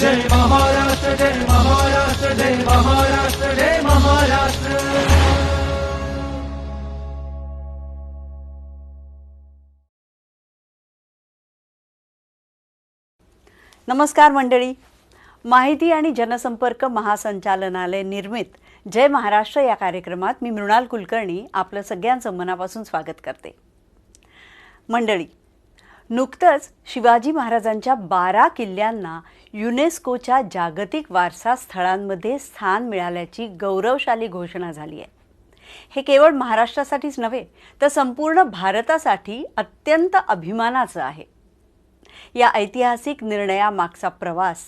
जय महाराष्ट्र जय महाराष्ट्र जय महाराष्ट्र जय महाराष्ट्र. नमस्कार मंडळी. माहिती आणि जनसंपर्क महासंचालनालय निर्मित जय महाराष्ट्र या कार्यक्रमात मी मृणाल कुलकर्णी आपलं सगळ्यांचं मनापासून स्वागत करते. मंडळी नुकतंच शिवाजी महाराजांच्या बारा किल्ल्यांना युनेस्कोच्या जागतिक वारसा स्थळांमध्ये स्थान मिळाल्याची गौरवशाली घोषणा झाली आहे. हे केवळ महाराष्ट्रासाठीच नव्हे तर संपूर्ण भारतासाठी अत्यंत अभिमानाचं आहे. या ऐतिहासिक निर्णयामागचा प्रवास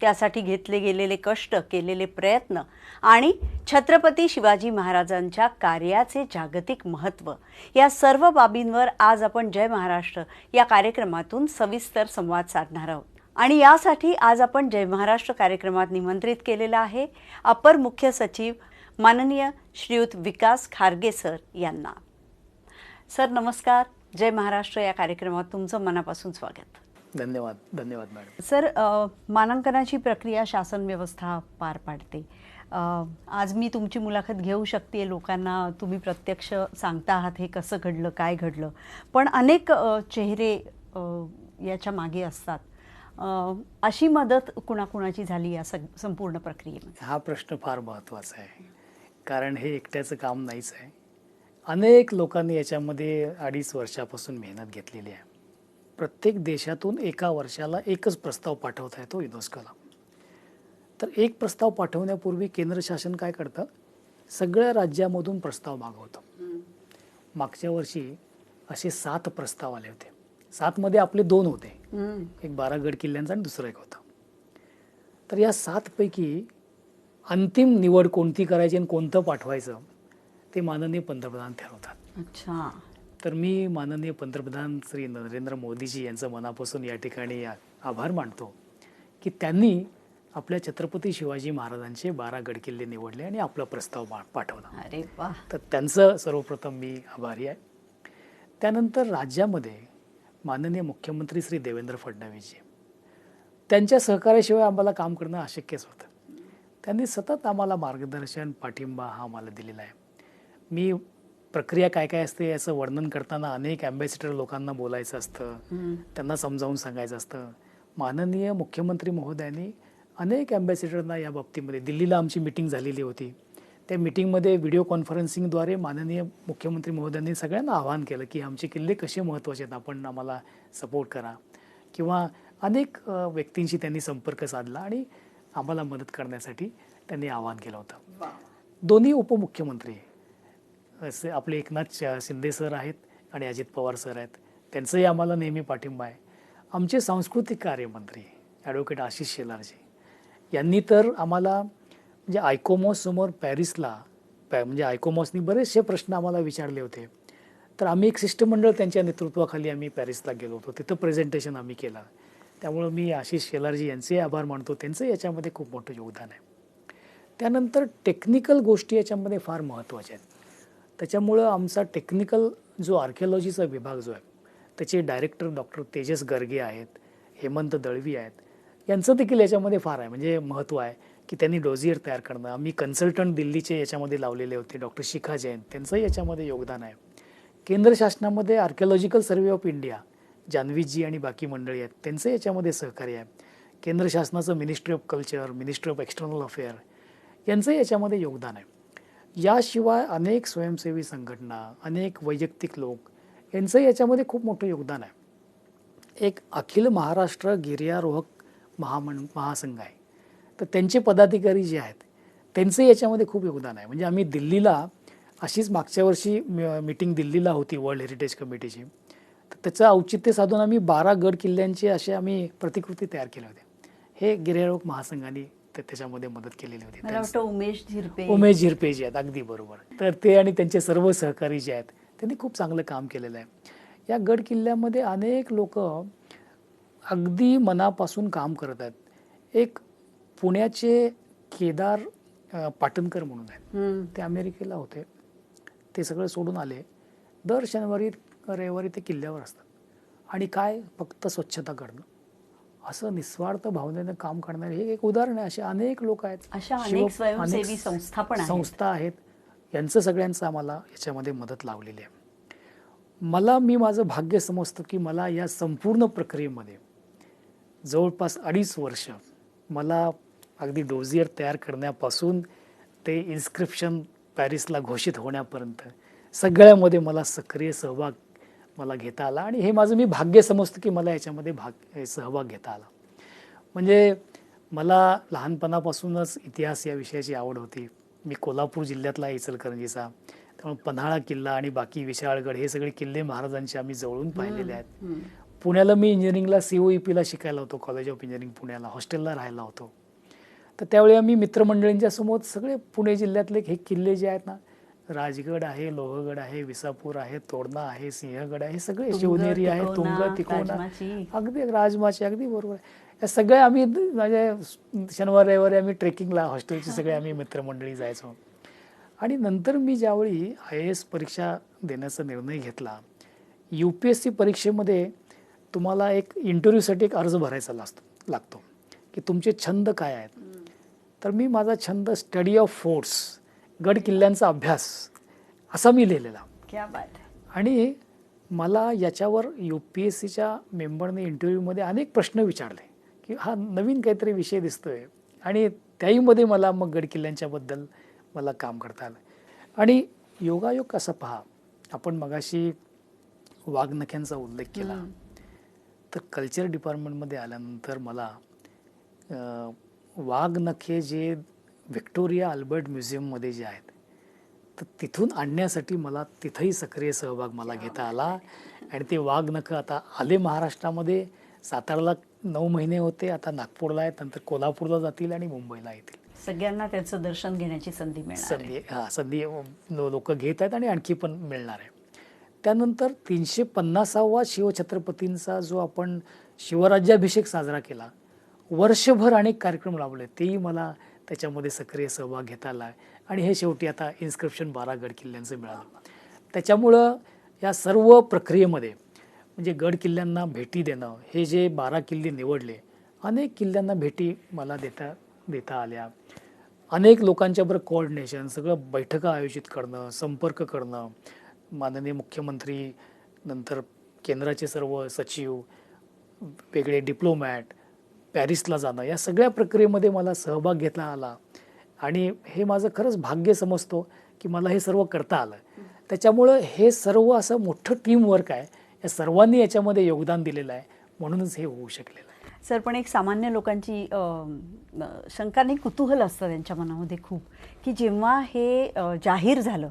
त्यासाठी घेतले गेलेले कष्ट केलेले प्रयत्न आणि छत्रपती शिवाजी महाराजांच्या कार्याचे जागतिक महत्त्व या सर्व बाबींवर आज आपण जय महाराष्ट्र या कार्यक्रमातून सविस्तर संवाद साधणार आहोत. आणि यासाठी आज आपण जय महाराष्ट्र कार्यक्रमात निमंत्रित केलेला आहे अपर मुख्य सचिव माननीय श्रीयुत विकास खारगे सर यांना. सर नमस्कार. जय महाराष्ट्र या कार्यक्रमात तुमचं मनापासून स्वागत. धन्यवाद धन्यवाद मॅडम. सर मानांकनाची प्रक्रिया शासन व्यवस्था पार पाडते. आज मी तुमची मुलाखत घेऊ शकते लोकांना तुम्ही प्रत्यक्ष सांगता आहात हे कसं घडलं काय घडलं. पण अनेक चेहरे याच्या मागे असतात. अशी मदत कुणाकुणाची झाली या सग संपूर्ण प्रक्रियेमध्ये? हा प्रश्न फार महत्त्वाचा आहे. कारण हे एकट्याचं काम नाहीच आहे. अनेक लोकांनी याच्यामध्ये अडीच वर्षापासून मेहनत घेतलेली आहे. प्रत्येक देशातून एका वर्षाला एकच प्रस्ताव पाठवता येतो युनेस्कोला. तर एक प्रस्ताव पाठवण्यापूर्वी केंद्र शासन काय करतं? सगळ्या राज्यामधून प्रस्ताव मागवतं. मागच्या वर्षी असे सात प्रस्ताव आले होते. सातमध्ये आपले दोन होते. एक बारागड किल्ल्यांचा आणि दुसरं एक होतं. तर या सातपैकी अंतिम निवड कोणती करायची आणि कोणतं पाठवायचं ते माननीय पंतप्रधान ठरवतात. अच्छा. तर मी माननीय पंतप्रधान श्री नरेंद्र मोदीजी यांचं मनापासून या ठिकाणी आभार मानतो की त्यांनी आपल्या छत्रपती शिवाजी महाराजांचे बारा गडकिल्ले निवडले आणि आपला प्रस्ताव पाठवला. अरे वा तर त्यांचं सर्वप्रथम मी आभारी आहे. त्यानंतर राज्यामध्ये माननीय मुख्यमंत्री श्री देवेंद्र फडणवीसजी. त्यांच्या सहकार्याशिवाय आम्हाला काम करणं अशक्यच होतं. त्यांनी सतत आम्हाला मार्गदर्शन पाठिंबा हा आम्हाला दिलेला आहे. मी प्रक्रिया काय काय असते याचं वर्णन करताना अनेक ॲम्बॅसिडर लोकांना बोलायचं असतं. त्यांना समजावून सांगायचं असतं. माननीय मुख्यमंत्री महोदयांनी अनेक ॲम्बॅसिडरना या बाबतीमध्ये दिल्लीला आमची मिटिंग झालेली होती. त्या मिटिंगमध्ये व्हिडिओ कॉन्फरन्सिंगद्वारे माननीय मुख्यमंत्री महोदयांनी सगळ्यांना आवाहन केलं की आमचे किल्ले कसे महत्त्वाचे आहेत आपण आम्हाला सपोर्ट करा. किंवा अनेक व्यक्तींशी त्यांनी संपर्क साधला आणि आम्हाला मदत करण्यासाठी त्यांनी आवाहन केलं होतं. दोन्ही उपमुख्यमंत्री असे आपले एकनाथ शिंदे सर आहेत आणि अजित पवार सर आहेत. त्यांचंही आम्हाला नेहमी पाठिंबा आहे. आमचे सांस्कृतिक कार्यमंत्री ॲडव्होकेट आशिष शेलारजी यांनी तर आम्हाला म्हणजे आयकोमॉस समोर पॅरिसला पॅ म्हणजे आयकोमॉसनी बरेचसे प्रश्न आम्हाला विचारले होते. तर आम्ही एक शिष्टमंडळ त्यांच्या नेतृत्वाखाली आम्ही पॅरिसला गेलो होतो. तिथं प्रेझेंटेशन आम्ही केलं. त्यामुळं मी आशिष शेलारजी यांचे आभार मानतो. त्यांचं याच्यामध्ये खूप मोठं योगदान आहे. त्यानंतर टेक्निकल गोष्टी याच्यामध्ये फार महत्त्वाच्या आहेत. त्याच्यामुळं आमचा टेक्निकल जो आर्किओलॉजीचा विभाग जो आहे त्याचे डायरेक्टर डॉक्टर तेजस गर्गे आहेत हेमंत दळवी आहेत यांचं देखील याच्यामध्ये फार आहे. म्हणजे महत्त्व आहे. की त्यांनी डोझियर तयार करणं. आम्ही कन्सल्टंट दिल्लीचे याच्यामध्ये लावलेले होते डॉक्टर शिखा जैन. त्यांचंही याच्यामध्ये योगदान आहे. केंद्र शासनामध्ये आर्किओलॉजिकल सर्वे ऑफ इंडिया जान्हवीजी आणि बाकी मंडळी आहेत त्यांचं याच्यामध्ये सहकार्य आहे. केंद्र शासनाचं ministry of culture ministry of external affair यांचं याच्यामध्ये योगदान आहे. याशिवाय अनेक स्वयंसेवी संघटना अनेक वैयक्तिक लोक यांचं याच्यामध्ये खूप मोठं योगदान आहे. एक अखिल महाराष्ट्र गिर्यारोहक महामं महासंघ आहे. तर त्यांचे पदाधिकारी जे आहेत त्यांचं याच्यामध्ये खूप योगदान आहे. म्हणजे आम्ही दिल्लीला अशीच मागच्या वर्षी मिटिंग दिल्लीला होती वर्ल्ड हेरिटेज कमिटीची तर त्याचं औचित्य साधून आम्ही बारा गड किल्ल्यांचे असे आम्ही प्रतिकृती तयार केले होते. हे गिर्यारोहक महासंघाने ते त्याच्यामध्ये मदत केलेली होती. उमेश झिरपे. उमेश झिरपे जे आहेत अगदी बरोबर. तर ते आणि त्यांचे सर्व सहकारी जे आहेत त्यांनी खूप चांगलं काम केलेलं आहे. या गड किल्ल्यामध्ये अनेक लोक अगदी मनापासून काम करत आहेत. एक पुण्याचे केदार पाटणकर म्हणून आहेत. ते अमेरिकेला होते. ते सगळं सोडून आले. दर शनिवारी रविवारी ते किल्ल्यावर असतात. आणि काय? फक्त स्वच्छता करणं. असं निस्वार्थ भावनेनं काम करणारे हे एक उदाहरण आहे. असे अनेक लोक आहेत. अशा अनेक स्वयंसेवी संस्था पण आहेत. संस्था आहेत. यांचं सगळ्यांचं आम्हाला याच्यामध्ये मदत लावलेली आहे. मला मी माझं भाग्य समजतो की मला या संपूर्ण प्रक्रियेमध्ये जवळपास अडीच वर्ष मला अगदी डोजियर तयार करण्यापासून ते इन्स्क्रिप्शन पॅरिसला घोषित होण्यापर्यंत. सगळ्यामध्ये मला सक्रिय सहभाग मला घेता आला आणि हे माझं मी भाग्य समजतो की मला याच्यामध्ये भाग सहभाग घेता आला. म्हणजे मला लहानपणापासूनच इतिहास या विषयाची आवड होती. मी कोल्हापूर जिल्ह्यातला आहे इचलकरंजीचा. त्यामुळे पन्हाळा किल्ला आणि बाकी विशाळगड हे सगळे किल्ले महाराजांचे आम्ही जवळून पाहिलेले आहेत. पुण्याला मी इंजिनिअरिंगला सी ओ ई पीला शिकायला होतो कॉलेज ऑफ इंजिनिअरिंग पुण्याला. हॉस्टेलला राहायला होतो. तर त्यावेळी आम्ही मित्रमंडळींच्या समोर सगळे पुणे जिल्ह्यातले हे किल्ले जे आहेत ना राजगड आहे लोहगड आहे विसापूर आहे तोरणा आहे सिंहगड आहे हे सगळे शिवनेरी आहे तुंग राजमाची. अगदी राजमाची अगदी बरोबर आहे. या सगळ्या आम्ही म्हणजे शनिवार रविवारी आम्ही ट्रेकिंगला हॉस्टेलची सगळे आम्ही मित्रमंडळी जायचो. आणि नंतर मी ज्यावेळी आय ए एस परीक्षा देण्याचा निर्णय घेतला यू पी एस सी परीक्षेमध्ये तुम्हाला एक इंटरव्ह्यूसाठी एक अर्ज भरायचा लागतो लागतो की तुमचे छंद काय आहेत? तर मी माझा छंद स्टडी ऑफ फोर्ट्स गड किल्ल्यांचा अभ्यास असा मी लिहिलेला क्या बात आहे. आणि मला याच्यावर यू पी एस सीच्या मेंबरने इंटरव्ह्यूमध्ये अनेक प्रश्न विचारले की हा नवीन काहीतरी विषय दिसतोय आणि त्याहीमध्ये मला मग गडकिल्ल्यांच्याबद्दल मला काम करता आलं आणि योगायोग कसा पहा आपण मगाशी वाघनख्यांचा उल्लेख केला. तर कल्चर डिपार्टमेंटमध्ये आल्यानंतर मला वाघनखे जे व्हिक्टोरिया अल्बर्ट म्युझियममध्ये जे आहेत तर तिथून आणण्यासाठी मला तिथंही सक्रिय सहभाग मला घेता आला. आणि ते वाघनखं आता आले महाराष्ट्रामध्ये साताराला नऊ महिने होते आता नागपूरला आहेत नंतर कोल्हापूरला जातील आणि मुंबईला येतील. सगळ्यांना त्याचं दर्शन घेण्याची संधी मिळणार. संधी हा संधी लोक घेत आहेत आणि आणखी पण मिळणार आहे. त्यानंतर तीनशे पन्नासावा शिवछत्रपतींचा जो आपण शिवराज्याभिषेक साजरा केला वर्षभर अनेक कार्यक्रम लावले. तेही मला त्याच्यामध्ये सक्रिय सहभाग घेता आला आणि हे शेवटी आता इन्स्क्रिप्शन बारा गड किल्ल्यांचं मिळालं. त्याच्यामुळं या सर्व प्रक्रियेमध्ये म्हणजे गड किल्ल्यांना भेटी देणं हे जे बारा किल्ले निवडले अनेक किल्ल्यांना भेटी मला देता देता आल्या. अनेक लोकांच्याबरोबर कोऑर्डिनेशन सगळं बैठका आयोजित करणं संपर्क करणं. माननीय मुख्यमंत्री नंतर केंद्राचे सर्व सचिव वेगळे डिप्लोमॅट पॅरिसला जाणं. या सगळ्या प्रक्रियेमध्ये मला सहभाग घेतला आला. आणि हे माझं खरंच भाग्य समजतो की मला हे सर्व करता आलं. त्याच्यामुळं हे सर्व असं मोठं टीमवर्क आहे. या सर्वांनी याच्यामध्ये योगदान दिलेलं आहे. म्हणूनच हे होऊ शकलेलं आहे. सर पण एक सामान्य लोकांची शंका नाही कुतूहल असतं त्यांच्या मनामध्ये खूप की जेव्हा हे जाहीर झालं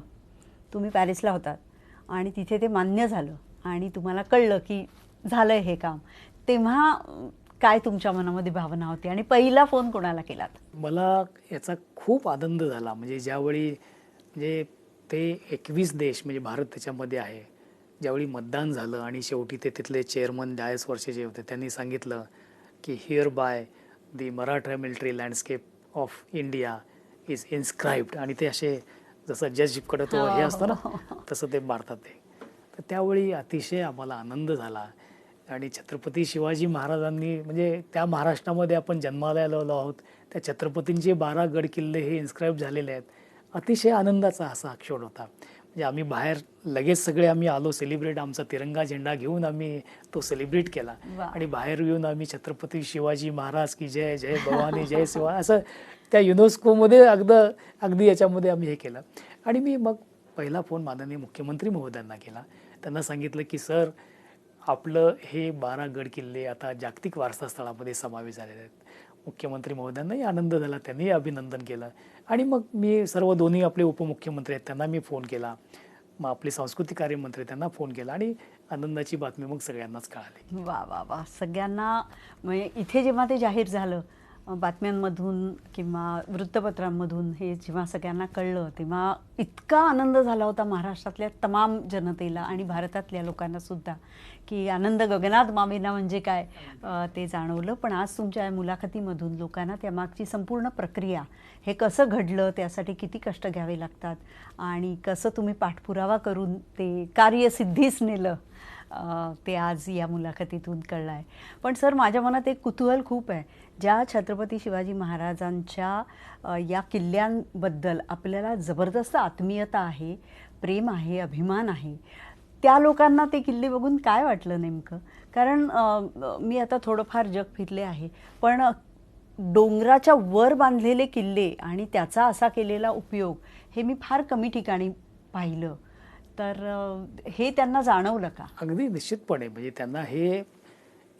तुम्ही पॅरिसला होतात आणि तिथे ते मान्य झालं आणि तुम्हाला कळलं की झालं हे काम तेव्हा काय तुमच्या मनामध्ये भावना होती आणि पहिला फोन कोणाला केलात मला याचा खूप आनंद झाला. म्हणजे ज्यावेळी म्हणजे ते एकवीस देश म्हणजे भारत त्याच्यामध्ये आहे ज्यावेळी मतदान झालं आणि शेवटी ते तिथले चेअरमन डायस वर्षे जे होते त्यांनी सांगितलं की hereby the Maratha military landscape of India is inscribed आणि ते असे जसं जजकडे तो हे असतं ना तसं ते मारतात ते. तर त्यावेळी अतिशय आम्हाला आनंद झाला. आणि छत्रपती शिवाजी महाराजांनी म्हणजे त्या महाराष्ट्रामध्ये आपण जन्माला आलेलो आहोत त्या छत्रपतींचे बारा गड किल्ले हे इन्स्क्राईब झालेले आहेत. अतिशय आनंदाचा असा क्षण होता. म्हणजे आम्ही बाहेर लगेच सगळे आम्ही आलो सेलिब्रेट आमचा तिरंगा झेंडा घेऊन आम्ही तो सेलिब्रेट केला. आणि बाहेर येऊन आम्ही छत्रपती शिवाजी महाराज की जय जय भवानी जय शिवा असं त्या युनेस्कोमध्ये अगदी अगदी याच्यामध्ये आम्ही हे केलं. आणि मी मग पहिला फोन माननीय मुख्यमंत्री महोदयांना केला. त्यांना सांगितलं की सर आपलं हे बारा गड किल्ले आता जागतिक वारसा स्थळामध्ये समावेश झालेले आहेत. मुख्यमंत्री महोदयांनाही आनंद झाला त्यांनीही अभिनंदन केलं. आणि मग मी सर्व दोन्ही आपले उपमुख्यमंत्री आहेत त्यांना मी फोन केला. मग आपले सांस्कृतिक कार्यमंत्री त्यांना फोन केला आणि आनंदाची बातमी मग सगळ्यांनाच कळाली. वा वा वा. सगळ्यांना म्हणजे इथे जेव्हा ते जाहीर झालं बातम्यांमधून किंवा वृत्तपत्रांमधून हे जेव्हा सगळ्यांना कळलं तेव्हा इतका आनंद झाला होता महाराष्ट्रातल्या तमाम जनतेला आणि भारतातल्या लोकांना सुद्धा की आनंद गगनात मामेना म्हणजे काय ते जाणवलं. पण आज तुमच्या या मुलाखतीमधून लोकांना त्यामागची संपूर्ण प्रक्रिया हे कसं घडलं त्यासाठी किती कष्ट घ्यावे लागतात आणि कसं तुम्ही पाठपुरावा करून ते कार्य सिद्धीस नेलं ते आज या मुलाखतीतून कळलं आहे पण सर माझ्या मनात एक कुतूहल खूप आहे ज्या छत्रपती शिवाजी महाराजांच्या या किल्ल्यांबद्दल आपल्याला जबरदस्त आत्मीयता आहे प्रेम आहे अभिमान आहे त्या लोकांना ते किल्ले बघून काय वाटलं नेमकं? कारण मी आता थोडंफार जग फिरले आहे पण डोंगराच्या वर बांधलेले किल्ले आणि त्याचा असा केलेला उपयोग हे मी फार कमी ठिकाणी पाहिलं. तर हे त्यांना जाणवलं का? अगदी निश्चितपणे. म्हणजे त्यांना हे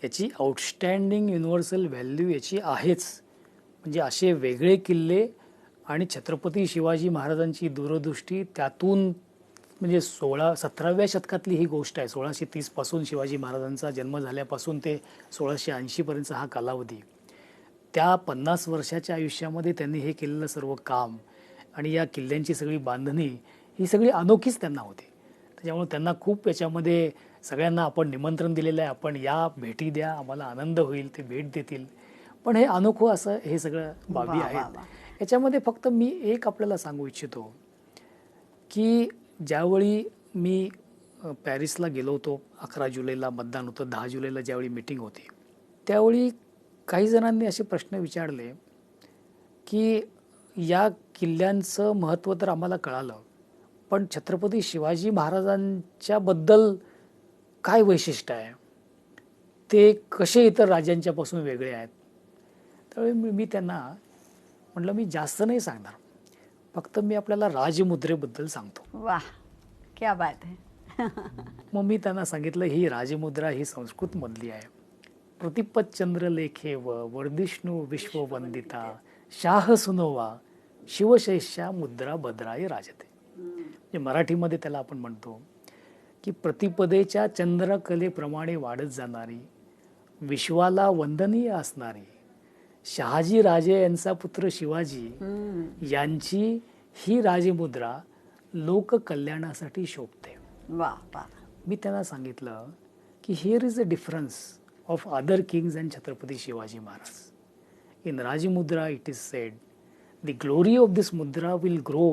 याची आउटस्टँडिंग युनिव्हर्सल व्हॅल्यू याची आहेच. म्हणजे असे वेगळे किल्ले आणि छत्रपती शिवाजी महाराजांची दूरदृष्टी त्यातून म्हणजे सोळा सतराव्या शतकातली ही गोष्ट आहे. सोळाशे तीसपासून शिवाजी महाराजांचा जन्म झाल्यापासून ते सोळाशे ऐंशीपर्यंतचा हा कालावधी. त्या पन्नास वर्षाच्या आयुष्यामध्ये त्यांनी हे केलेलं सर्व काम आणि या किल्ल्यांची सगळी बांधणी ही सगळी अनोखीच त्यांना होती. त्याच्यामुळे त्यांना खूप याच्यामध्ये सगळ्यांना आपण निमंत्रण दिलेलं आहे. आपण या भेटी द्या आम्हाला आनंद होईल ते भेट देतील. पण हे अनोखं असं हे सगळं बाबी आहेत. याच्यामध्ये फक्त मी एक आपल्याला सांगू इच्छितो की ज्यावेळी मी पॅरिसला गेलो होतो अकरा जुलैला मतदान होतं दहा जुलैला ज्यावेळी मिटिंग होती त्यावेळी काही जणांनी असे प्रश्न विचारले की या किल्ल्यांचं महत्त्व तर आम्हाला कळालं पण छत्रपती शिवाजी महाराजांच्या बद्दल काय वैशिष्ट्य आहे? ते कसे इतर राज्यांच्यापासून वेगळे आहेत? त्यावेळी मी मी त्यांना म्हटलं मी जास्त नाही सांगणार. फक्त मी आपल्याला राजमुद्रेबद्दल सांगतो. वा क्या बात आहे मग मी त्यांना सांगितलं ही राजमुद्रा ही संस्कृतमधली आहे. प्रतिपत चंद्र लेखे व वर्धिष्णू विश्ववंदिता शाह सुनोवा शिवशैष्या मुद्रा भद्राय राजते. म्हणजे मराठीमध्ये त्याला आपण म्हणतो की प्रतिपदेच्या चंद्रकलेप्रमाणे वाढत जाणारी विश्वाला वंदनीय असणारी शहाजी राजे यांचा पुत्र शिवाजी. यांची ही राजमुद्रा लोककल्याणासाठी शोभते वा मी त्यांना सांगितलं की here is a difference of other kings and Chhatrapati Shivaji Maharaj in Rajmudra it is said the glory of this mudra will grow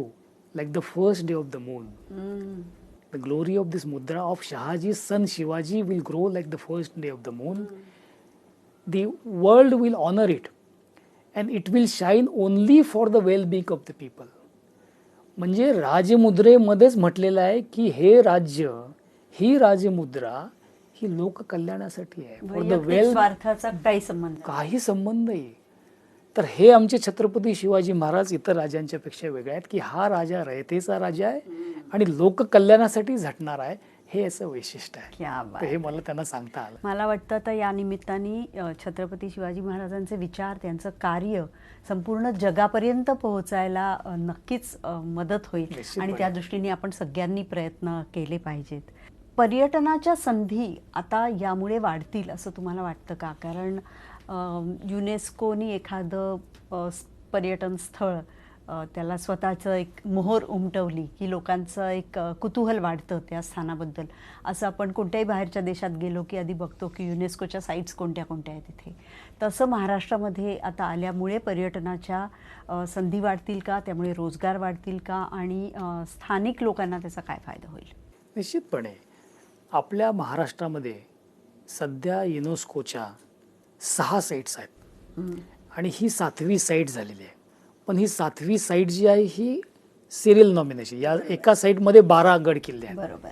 like the first day of the moon. The glory of this mudra of Shahaji's son Shivaji will grow like the first day of the moon. The world will honor it and it will shine only for the well being of the people. म्हणजे राजमुद्रेमध्येच म्हटलेलं आहे की हे राज्य ही राजमुद्रा ही लोक कल्याणासाठी आहे फॉर द वेल काही संबंध. काही संबंध आहे तर हे आमचे छत्रपती शिवाजी महाराज इतर राजांच्या पेक्षा वेगळे आहेत की हा राजा रयतेचा राजा आहे आणि लोक कल्याणासाठी झटणार आहे हे याचं वैशिष्ट्य आहे. क्या बात तर हे मला त्यांना सांगता आलं. मला वाटतं तर या निमित्ताने छत्रपती शिवाजी महाराजांचे विचार त्यांचं कार्य संपूर्ण जगापर्यंत पोहोचायला नक्कीच मदत होईल. आणि त्या दृष्टीने आपण सगळ्यांनी प्रयत्न केले पाहिजेत. पर्यटनाच्या संधी आता यामुळे वाढतील असं तुम्हाला वाटतं का? कारण युनेस्कोनी एखादं पर्यटन स्थळ त्याला स्वतःचं एक मोहर उमटवली की लोकांचं एक कुतूहल वाढतं त्या स्थानाबद्दल. असं आपण कोणत्याही बाहेरच्या देशात गेलो की आधी बघतो की युनेस्कोच्या साईट्स कोणत्या कोणत्या आहेत तिथे. तसं महाराष्ट्रामध्ये आता आल्यामुळे पर्यटनाच्या संधी वाढतील का? त्यामुळे रोजगार वाढतील का? आणि स्थानिक लोकांना त्याचा काय फायदा होईल? निश्चितपणे. आपल्या महाराष्ट्रामध्ये सध्या युनेस्कोच्या सहा साईट्स आहेत. आणि ही सातवी साईट झालेली आहे. पण ही सातवी साईट जी आहे ही सिरियल नॉमिनेशन या एका साईटमध्ये बारा गड किल्ले आहेत. बरोबर.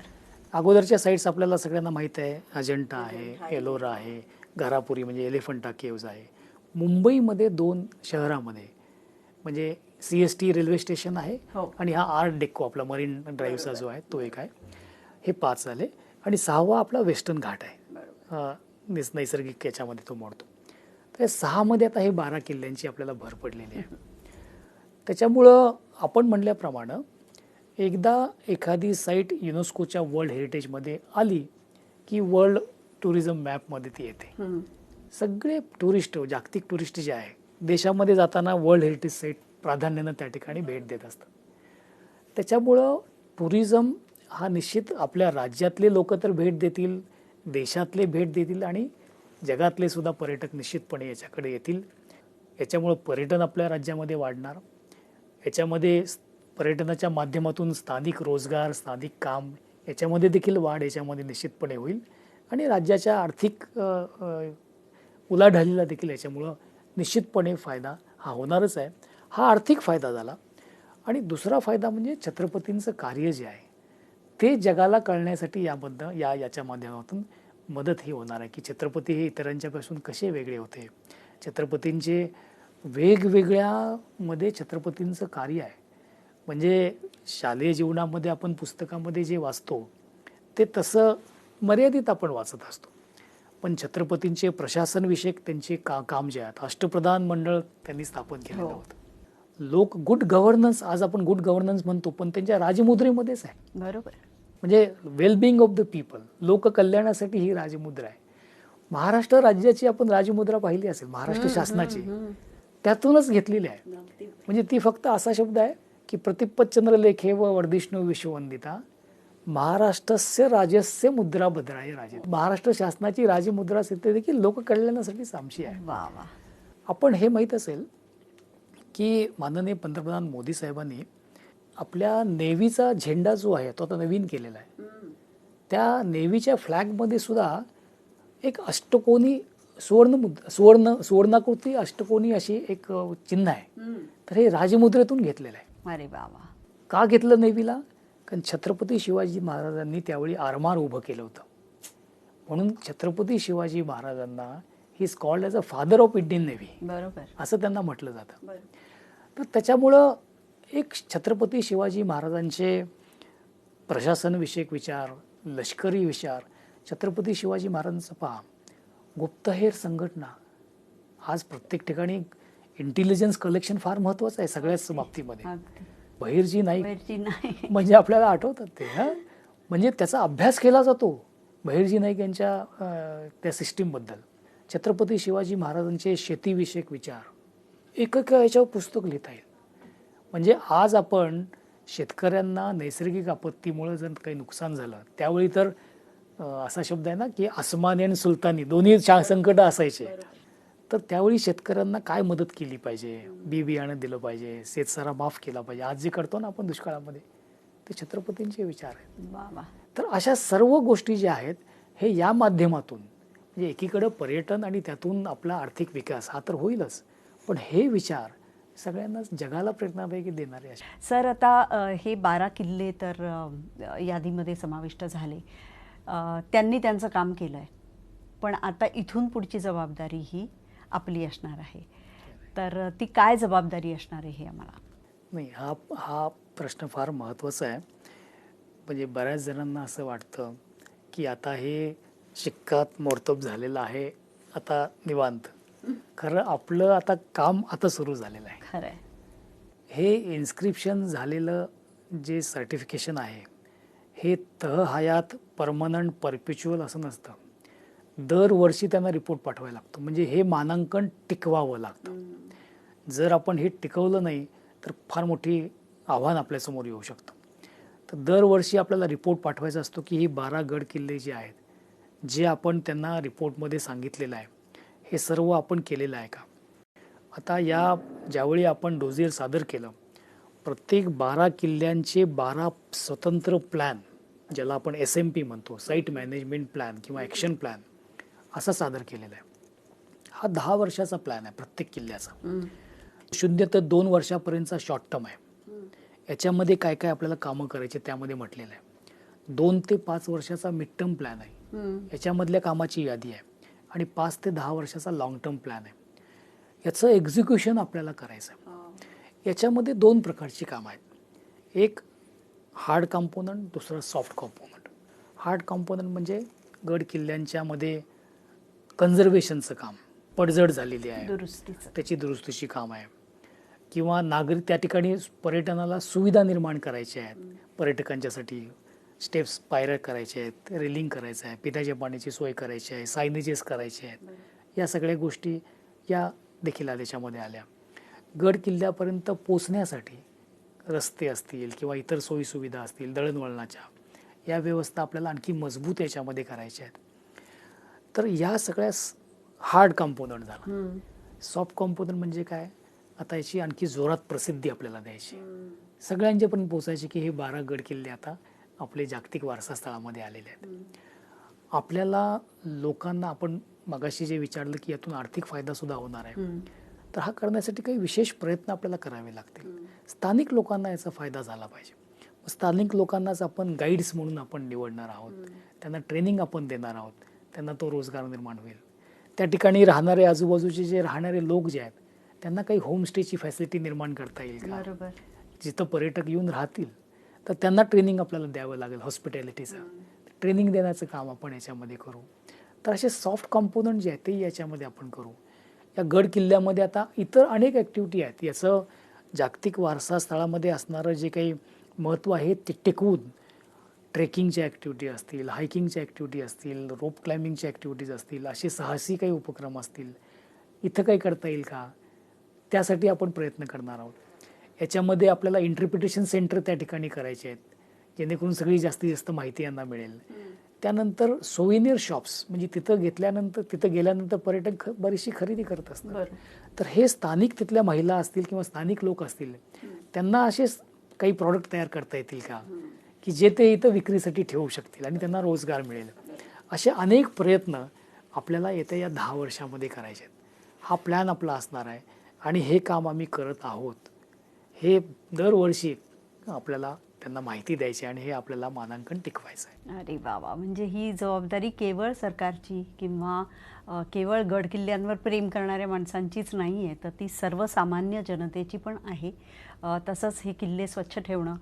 अगोदरच्या साईट्स आपल्याला सगळ्यांना माहीत आहे अजंठा आहे एलोरा आहे घारापुरी म्हणजे एलिफंटा केव्ज आहे. मुंबईमध्ये दोन शहरामध्ये म्हणजे C S T railway station आहे हो. आणि हा आर्ट डेको आपला मरीन ड्राईव्हचा जो आहे तो एक आहे. हे पाच झाले आणि सहावा आपला वेस्टर्न घाट आहे. निस नैसर्गिक याच्यामध्ये तो मोडतो. तर या सहामध्ये आता हे बारा किल्ल्यांची आपल्याला भर पडलेली आहे. त्याच्यामुळं आपण म्हणल्याप्रमाणे एकदा एखादी साईट युनेस्कोच्या वर्ल्ड हेरिटेजमध्ये आली की वर्ल्ड टुरिझम मॅपमध्ये ती येते. सगळे टुरिस्ट जागतिक टुरिस्ट जे आहे देशामध्ये जाताना वर्ल्ड हेरिटेज साईट प्राधान्यानं त्या ठिकाणी भेट देत असतात. त्याच्यामुळं टुरिझम हा निश्चित आपल्या राज्यातले लोक तर भेट देतील देशातले भेट देतील आणि जगातले सुद्धा पर्यटक निश्चितपणे याच्याकडे येतील. याच्यामुळं पर्यटन आपल्या राज्यामध्ये वाढणार. याच्यामध्ये पर्यटनाच्या माध्यमातून स्थानिक रोजगार स्थानिक काम याच्यामध्ये देखील वाढ याच्यामध्ये निश्चितपणे होईल. आणि राज्याच्या आर्थिक उलाढालीला देखील याच्यामुळं निश्चितपणे फायदा हा होणारच आहे. हा आर्थिक फायदा झाला. आणि दुसरा फायदा म्हणजे छत्रपतींचं कार्य जे आहे ते जगाला कळण्यासाठी याबद्दल या याच्या माध्यमातून मदत ही होणार आहे की छत्रपती हे इतरांच्यापासून कसे वेगळे होते. छत्रपतींचे वेगवेगळ्या मध्ये छत्रपतींचं कार्य आहे. म्हणजे शालेय जीवनामध्ये आपण पुस्तकामध्ये जे वाचतो ते तसं मर्यादित आपण वाचत असतो. पण छत्रपतींचे प्रशासनविषयक त्यांचे का काम जे आहेत अष्टप्रधान मंडळ त्यांनी स्थापन केलेलं हो. होतं. लोक गुड गव्हर्नन्स आज आपण गुड गव्हर्नन्स म्हणतो पण त्यांच्या राजमुद्रेमध्येच आहे. बरोबर. म्हणजे वेलबिंग ऑफ द पीपल लोककल्याणासाठी ही राजमुद्रा आहे. महाराष्ट्र राज्याची आपण राजमुद्रा पाहिली असेल महाराष्ट्र शासनाची त्यातूनच घेतलेली आहे. म्हणजे ती फक्त असा शब्द आहे की प्रतिपच्चंद्र लेखे व वर्धिष्णू विश्ववंदिता महाराष्ट्रस्य राजस्य मुद्रा भद्राय राजे. महाराष्ट्र शासनाची राजमुद्रा असेल ते देखील लोककल्याणासाठीच आमची आहे. वा वा. आपण हे माहीत असेल की माननीय पंतप्रधान मोदी साहेबांनी आपल्या नेव्हीचा झेंडा जो आहे तो आता नवीन केलेला आहे. त्या नेव्हीच्या फ्लॅगमध्ये सुद्धा एक अष्टकोनी सुवर्ण सुवर्ण सुवर्णाकृती अष्टकोनी अशी एक चिन्ह आहे. तर हे राजमुद्रेतून घेतलेलं आहे. अरे वा का घेतलं नेव्हीला? कारण छत्रपती शिवाजी महाराजांनी त्यावेळी आरमार उभं केलं होतं. म्हणून छत्रपती शिवाजी महाराजांना he is called as a father of Indian navy बरोबर. असं त्यांना म्हटलं जातं. तर त्याच्यामुळं एक छत्रपती शिवाजी महाराजांचे प्रशासनविषयक विचार लष्करी विचार छत्रपती शिवाजी महाराजांचं पहा. गुप्तहेर संघटना आज प्रत्येक ठिकाणी इंटेलिजन्स कलेक्शन फार महत्वाचं आहे सगळ्याच बाबतीमध्ये. बहिर्जी नाईक म्हणजे आपल्याला आठवतात ते हा? म्हणजे त्याचा अभ्यास केला जातो बहिर्जी नाईक यांच्या त्या सिस्टीमबद्दल. छत्रपती शिवाजी महाराजांचे शेतीविषयक विचार. एकक याच्यावर पुस्तक लिहिता येईल. म्हणजे आज आपण शेतकऱ्यांना नैसर्गिक आपत्तीमुळे जर काही नुकसान झालं त्यावेळी तर असा शब्द आहे ना की अस्मानी आणि सुलतानी दोन्ही संकट असायचे. तर त्यावेळी शेतकऱ्यांना काय मदत केली पाहिजे? बी बियाणं दिलं पाहिजे शेतसारा माफ केला पाहिजे. आज जे करतो ना आपण दुष्काळामध्ये ते छत्रपतींचे विचार आहेत. तर अशा सर्व गोष्टी ज्या आहेत हे या माध्यमातून म्हणजे एकीकडं पर्यटन आणि त्यातून आपला आर्थिक विकास हा तर होईलच. पण हे विचार सगळ्यांनाच जगाला प्रेरणादायी देणारे असे. सर आता हे बारा किल्ले तर यादीमध्ये समाविष्ट झाले. त्यांनी त्यांचं काम केलं आहे पण आता इथून पुढची जबाबदारी ही आपली असणार आहे. तर ती काय जबाबदारी असणार आहे हे आम्हाला? नाही हा हा प्रश्न फार महत्त्वाचा आहे. म्हणजे बऱ्याच जणांना असं वाटतं की आता हे शिक्कात मोडतोब झालेलं आहे. आता निवांत. खरं आपलं आता काम आता सुरू झालेलं आहे. खरं हे इन्स्क्रिप्शन झालेलं जे सर्टिफिकेशन आहे हे तह हयात परमनंट परपिच्युअल असं नसतं. दरवर्षी त्यांना रिपोर्ट पाठवायला लागतो. म्हणजे हे मानांकन टिकवावं लागतं. जर आपण हे टिकवलं नाही तर फार मोठी आव्हान आपल्यासमोर येऊ शकतं. तर दरवर्षी आपल्याला रिपोर्ट पाठवायचा असतो की ही बारा गड किल्ले जे आहेत जे आपण त्यांना रिपोर्टमध्ये सांगितलेलं आहे हे सर्व आपण केलेलं आहे का? आता या ज्यावेळी आपण डोझियर सादर केलं प्रत्येक बारा किल्ल्यांचे बारा स्वतंत्र प्लॅन ज्याला आपण एस एम पी म्हणतो साईट मॅनेजमेंट प्लॅन किंवा ॲक्शन प्लॅन असा सादर केलेला आहे. हा दहा वर्षाचा प्लॅन आहे प्रत्येक किल्ल्याचा. शून्य ते दोन वर्षापर्यंतचा शॉर्ट टर्म आहे. याच्यामध्ये काय काय आपल्याला कामं करायचे त्यामध्ये म्हटलेलं आहे. दोन ते पाच वर्षाचा मिड टर्म प्लॅन आहे याच्यामधल्या कामाची यादी आहे. आणि पाच ते दहा वर्षाचा लाँग टर्म प्लॅन आहे. याचं एक्झिक्युशन आपल्याला करायचं आहे. याच्यामध्ये दोन प्रकारची कामं आहेत. एक हार्ड कॉम्पोनंट दुसरं सॉफ्ट कॉम्पोनंट हार्ड कॉम्पोनंट म्हणजे गड किल्ल्यांच्यामध्ये कन्झर्वेशनचं काम. पडझड झालेली आहे. दुरुस्तीचं. त्याची दुरुस्तीची काम आहे किंवा नागरिक त्या ठिकाणी पर्यटनाला सुविधा निर्माण करायच्या आहेत. पर्यटकांच्यासाठी स्टेप्स पायऱ्या करायच्या आहेत रेलिंग करायचं आहे पिण्याच्या पाण्याची सोय करायची आहे सायनेजेस करायचे आहेत. या सगळ्या गोष्टी या देखील त्याच्यामध्ये आल्या. गड किल्ल्यापर्यंत पोचण्यासाठी रस्ते असतील किंवा इतर सोयीसुविधा असतील दळणवळणाच्या या व्यवस्था आपल्याला आणखी मजबूत याच्यामध्ये करायच्या आहेत. तर या सगळ्या हार्ड कॉम्पोनंट झाला. सॉफ्ट कॉम्पोनंट म्हणजे काय? आता याची आणखी जोरात प्रसिद्धी आपल्याला द्यायची सगळ्यांच्यापर्यंत पोचायची की हे बारा गड किल्ले आता आपले जागतिक वारसा स्थळामध्ये आलेले आहेत. आपल्याला लोकांना आपण मगाशी जे विचारलं की यातून आर्थिक फायदा सुद्धा होणार आहे. तर हा करण्यासाठी काही विशेष प्रयत्न आपल्याला करावे लागतील. स्थानिक लोकांना याचा फायदा झाला पाहिजे. स्थानिक लोकांनाच आपण गाईड्स म्हणून आपण निवडणार आहोत. त्यांना ट्रेनिंग आपण देणार आहोत. त्यांना तो रोजगार निर्माण होईल. त्या ठिकाणी राहणारे आजूबाजूचे जे राहणारे लोक जे आहेत त्यांना काही होमस्टेची फॅसिलिटी निर्माण करता येईल का? जिथं पर्यटक येऊन राहतील तर त्यांना ट्रेनिंग आपल्याला द्यावं लागेल हॉस्पिटॅलिटीचं. ट्रेनिंग देण्याचं काम आपण याच्यामध्ये करू. तर असे सॉफ्ट कॉम्पोनंट जे आहेत ते याच्यामध्ये आपण करू. या गड किल्ल्यामध्ये आता इतर अनेक ॲक्टिव्हिटी आहेत. याचं जागतिक वारसा स्थळामध्ये असणारं जे काही महत्त्व आहे ते टिकवून ट्रेकिंगच्या ॲक्टिव्हिटी असतील हायकिंगच्या ॲक्टिव्हिटी असतील रोप क्लाइम्बिंगच्या ॲक्टिव्हिटीज असतील असे साहसी काही उपक्रम असतील. इथं काही करता येईल का? त्यासाठी आपण प्रयत्न करणार आहोत. याच्यामध्ये आपल्याला इंटरप्रिटेशन सेंटर त्या ठिकाणी करायचे आहेत. जेणेकरून सगळी जास्तीत जास्त माहिती यांना मिळेल. त्यानंतर सोविनियर शॉप्स म्हणजे तिथं घेतल्यानंतर तिथं गेल्यानंतर पर्यटक ख- बरीचशी खरेदी करत असतात. तर हे स्थानिक तिथल्या महिला असतील किंवा स्थानिक लोक असतील त्यांना असे काही प्रॉडक्ट तयार करता येतील का? की जे ते इथं विक्रीसाठी ठेवू शकतील आणि त्यांना रोजगार मिळेल. असे अनेक प्रयत्न आपल्याला येत्या या दहा वर्षामध्ये करायचे आहेत. हा प्लॅन आपला असणार आहे आणि हे काम आम्ही करत आहोत. हे दरवर्षी आपल्याला त्यांना माहिती द्यायची आणि हे आपल्याला मानांकन टिकवायचं आहे. अरे बाबा म्हणजे ही जबाबदारी केवळ सरकारची किंवा केवळ गड किल्ल्यांवर प्रेम करणाऱ्या माणसांचीच नाही आहे तर ती सर्वसामान्य जनतेची पण आहे. तसंच हे किल्ले स्वच्छ ठेवणं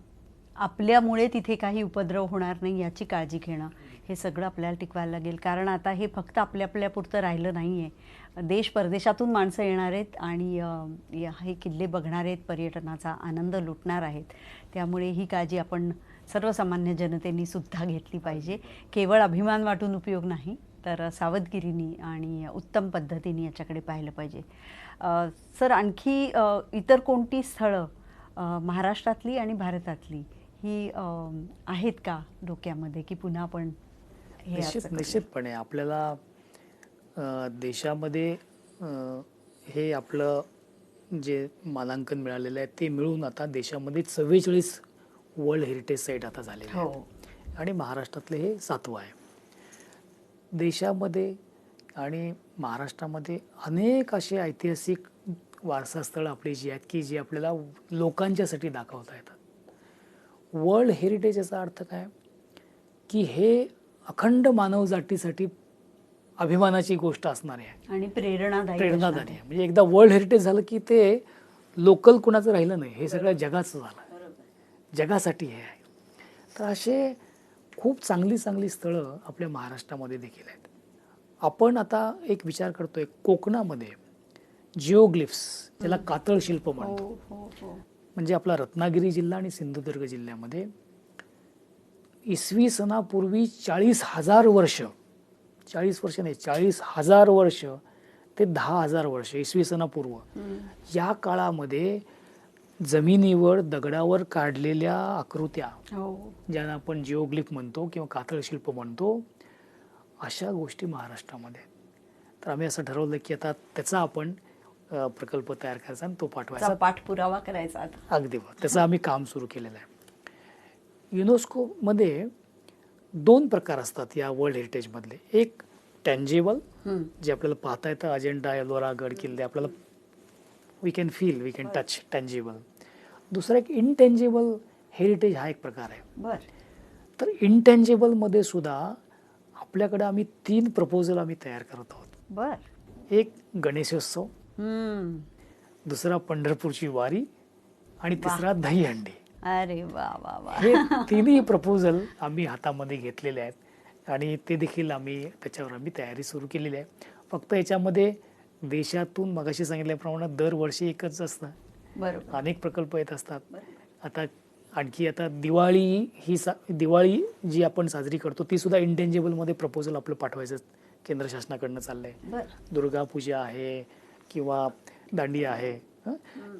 आपल्यामुळे तिथे काही उपद्रव होणार नाही याची काळजी घेणं हे सगळं आपल्याला टिकवायला लागेल. कारण आता हे फक्त आपल्या आपल्यापुरतं राहिलं नाही आहे देश परदेशातून माणसं येणार आहेत आणि हे किल्ले बघणार आहेत पर्यटनाचा आनंद लुटणार आहेत. त्यामुळे ही काळजी आपण सर्वसामान्य जनतेने सुद्धा घेतली पाहिजे. केवळ अभिमान वाटून उपयोग नाही तर सावधगिरीनी आणि उत्तम पद्धतीने याच्याकडे पाहिलं पाहिजे. सर आणखी इतर कोणती स्थळं महाराष्ट्रातली आणि भारतातली ही आहेत का डोक्यामध्ये? की पुन्हा आपण हे निश्चित? निश्चितपणे आपल्याला अ, देशामध्ये अ, हे आपलं जे मानांकन मिळालेलं आहे ते मिळून आता देशामध्ये चव्वेचाळीस वर्ल्ड हेरिटेज साईट आता झालेले हो. आहेत आणि महाराष्ट्रातले हे सातवं आहे. देशामध्ये आणि महाराष्ट्रामध्ये अनेक असे ऐतिहासिक वारसास्थळं आपली जी आहेत की जी आपल्याला लोकांच्यासाठी दाखवता येतात. वर्ल्ड हेरिटेज याचा अर्थ काय? की हे अखंड मानवजातीसाठी अभिमानाची गोष्ट असणारी आहे. आणि प्रेरणादायी प्रेरणादायी आहे. म्हणजे एकदा वर्ल्ड हेरिटेज झालं की ते लोकल कुणाचं राहिलं नाही. हे सगळं जगाचं झालं. जगासाठी हे आहे. तर असे खूप चांगली चांगली स्थळं आपल्या महाराष्ट्रामध्ये देखील आहेत. आपण आता एक विचार करतोय कोकणामध्ये जिओग्लिफ्स ज्याला कातळ शिल्प म्हणतो. हो हो हो. म्हणजे आपला रत्नागिरी जिल्हा आणि सिंधुदुर्ग जिल्ह्यामध्ये इसवी सणापूर्वी चाळीस हजार वर्ष चाळीस वर्ष नाही चाळीस हजार वर्ष ते दहा हजार वर्ष इसवी सणापूर्व. हम्म. या काळामध्ये जमिनीवर दगडावर काढलेल्या आकृत्या हो. ज्यांना आपण जिओग्लिफ म्हणतो किंवा कातळ शिल्प म्हणतो अशा गोष्टी महाराष्ट्रामध्ये. तर आम्ही असं ठरवलं की आता त्याचा आपण प्रकल्प तयार करायचा आणि तो पाठवायचा. पाठपुरावा करायचा अगदी त्याचं आम्ही काम सुरू केलेलं आहे. युनेस्कोमध्ये दोन प्रकार असतात या वर्ल्ड हेरिटेजमधले. एक टँजेबल. जे आपल्याला पाहता येतं अजेंडा एलोरा गड किल्ले आपल्याला we can feel we can touch tangible दुसरा एक इनटेंजेबल हेरिटेज हा एक प्रकार आहे. बर. तर इनटेंजेबलमध्ये सुद्धा आपल्याकडे आम्ही तीन प्रपोजल आम्ही तयार करत आहोत. बर. एक गणेशोत्सव. दुसरा पंढरपूरची वारी आणि तिसरा दहीहंडी. अरे वा वा वा. हे तिन्ही प्रपोजल आम्ही हातामध्ये घेतलेले आहेत. आणि ते देखील आम्ही त्याच्यावर आम्ही तयारी सुरू केलेली आहे. फक्त याच्यामध्ये देशातून मगाशी सांगितल्याप्रमाणे दरवर्षी एकच असतं. बरोबर. अनेक प्रकल्प येत असतात. आता आणखी आता दिवाळी ही सा दिवाळी जी आपण साजरी करतो ती सुद्धा इंटेंजेबलमध्ये प्रपोजल आपलं पाठवायचं केंद्र शासनाकडनं चाललंय. दुर्गा पूजा आहे किंवा दांडिया आहे?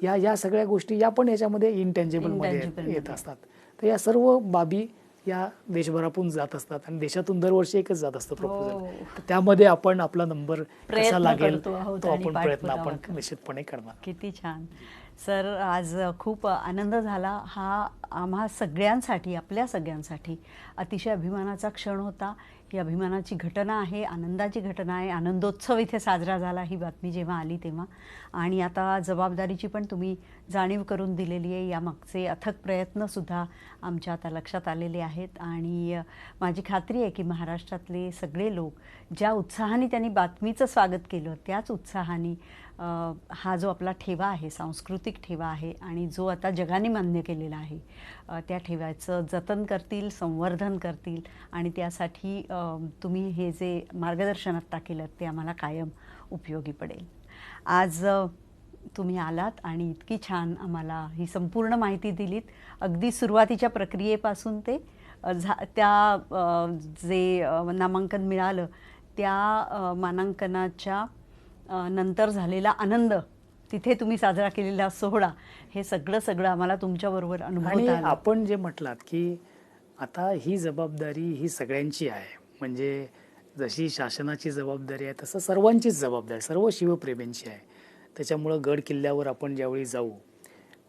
या या सगळ्या गोष्टी या पण याच्यामध्ये इंटेंजेबलमध्ये Intangible येत. असतात. तर या सर्व बाबी या देशभरातून जात असतात आणि देशातून दरवर्षी एकच जात असतं हो. प्रपोजल तर त्यामध्ये आपण आपला नंबर कसा लागेल आहोत तो आपण प्रयत्न आपण. निश्चितपणे करणार. किती छान. सर आज खूप आनंद झाला. हा आम्हा सगळ्यांसाठी आपल्या सगळ्यांसाठी अतिशय अभिमानाचा क्षण होता. ही अभिमानाची घटना आहे आनंदाची घटना आहे. आनंदोत्सव इथे साजरा झाला ही बातमी जेव्हा आली तेव्हा. आणि आता जबाबदारीची पण तुम्ही जाणीव करून दिलेली आहे. यामागचे अथक प्रयत्नसुद्धा आमच्या आता लक्षात आलेले आहेत. आणि माझी खात्री आहे की महाराष्ट्रातले सगळे लोक ज्या उत्साहाने त्यांनी बातमीचं स्वागत केलं त्याच उत्साहाने हा जो आपला ठेवा आहे सांस्कृतिक ठेवा आहे आणि जो आता जगाने मान्य केलेला आहे त्या ठेव्याचं जतन करतील संवर्धन करतील आणि त्यासाठी तुम्ही हे जे मार्गदर्शन आत्ता केलं ते आम्हाला कायम उपयोगी पडेल. आज तुम्ही आलात आणि इतकी छान आम्हाला ही संपूर्ण माहिती दिलीत. अगदी सुरुवातीच्या प्रक्रियेपासून ते झा त्या जे नामांकन मिळालं त्या मानांकनाच्या नंतर झालेला आनंद तिथे तुम्ही साजरा केलेला सोहळा हे सगळं सगळं आम्हाला तुमच्याबरोबर आलं. आपण जे म्हटलात की आता ही जबाबदारी ही सगळ्यांची आहे. म्हणजे जशी शासनाची जबाबदारी आहे तसं सर्वांचीच जबाबदारी सर्व शिवप्रेमींची आहे. त्याच्यामुळं गड किल्ल्यावर आपण ज्यावेळी जाऊ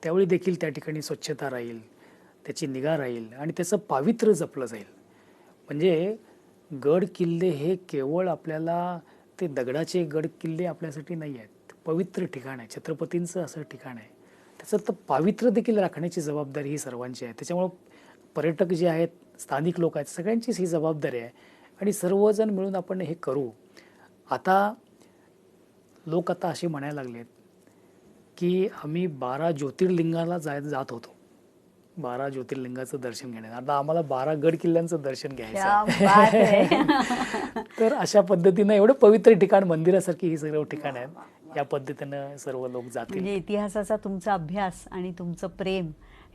त्यावेळी देखील त्या ठिकाणी स्वच्छता राहील त्याची निगा राहील आणि त्याचं पावित्र्य जपलं जाईल. म्हणजे गड किल्ले हे केवळ आपल्याला ते दगडाचे गड किल्ले आपल्यासाठी नाही आहेत. पवित्र ठिकाण आहे. छत्रपतींचं असं ठिकाण आहे. त्याचं तर पावित्र्य देखील राखण्याची जबाबदारी ही सर्वांची आहे. त्याच्यामुळं पर्यटक जे आहेत स्थानिक लोक आहेत सगळ्यांचीच ही जबाबदारी आहे. आणि सर्वजण मिळून आपण हे करू. आता लोक आता असे म्हणायला लागलेत की आम्ही बारा ज्योतिर्लिंगाला जाय जात होतो. बारा ज्योतिर्लिंगाचं दर्शन घेण्यात. आता आम्हाला बारा गड किल्ल्यांचं दर्शन घ्यायचं. तर अशा पद्धतीनं एवढं पवित्र ठिकाण मंदिरासारखी ही सर्व ठिकाण आहेत. या पद्धतीनं सर्व लोक जातील. म्हणजे इतिहासाचा तुमचा अभ्यास आणि तुमचं प्रेम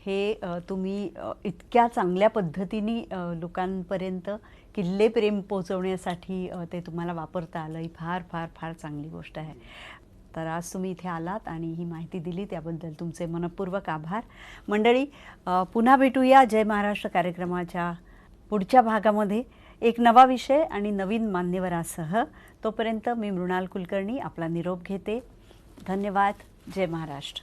हे तुम्ही इतक्या चांगल्या पद्धतीने लोकांपर्यंत किल्ले प्रेम पोचवण्यासाठी ते तुम्हाला वापरता आलं. ही फार फार फार चांगली गोष्ट आहे. तर आज तुम्ही इथे आलात आणि ही माहिती दिली त्याबद्दल तुमचे मनपूर्वक आभार. मंडळी पुन्हा भेटूया जय महाराष्ट्र कार्यक्रमाच्या पुढच्या भागामध्ये. एक नवा विषय आणि नवीन मान्यवरासह. तोपर्यंत मी मृणाल कुलकर्णी आपला निरोप घेते. धन्यवाद. जय महाराष्ट्र.